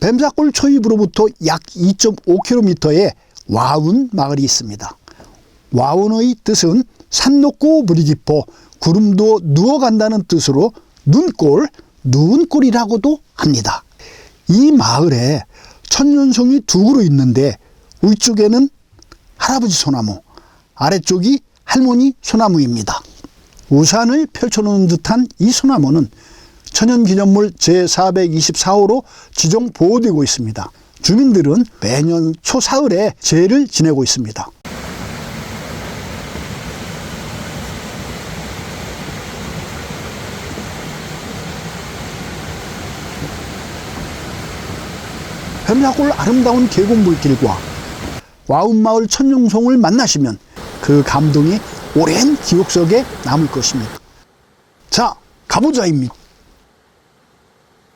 뱀사골 초입으로부터 약 2.5km의 와운 마을이 있습니다. 와운의 뜻은 산 높고 물이 깊어 구름도 누워간다는 뜻으로 눈골, 누운골이라고도 합니다. 이 마을에 천년송이 두 그루 있는데 위쪽에는 할아버지 소나무, 아래쪽이 할머니 소나무입니다. 우산을 펼쳐놓은 듯한 이 소나무는 천연기념물 제424호로 지정 보호되고 있습니다. 주민들은 매년 초사흘에 제를 지내고 있습니다. 뱀사골 아름다운 계곡 물길과 와운마을 천룡송을 만나시면 그 감동이 오랜 기억 속에 남을 것입니다. 자, 가보자입니다.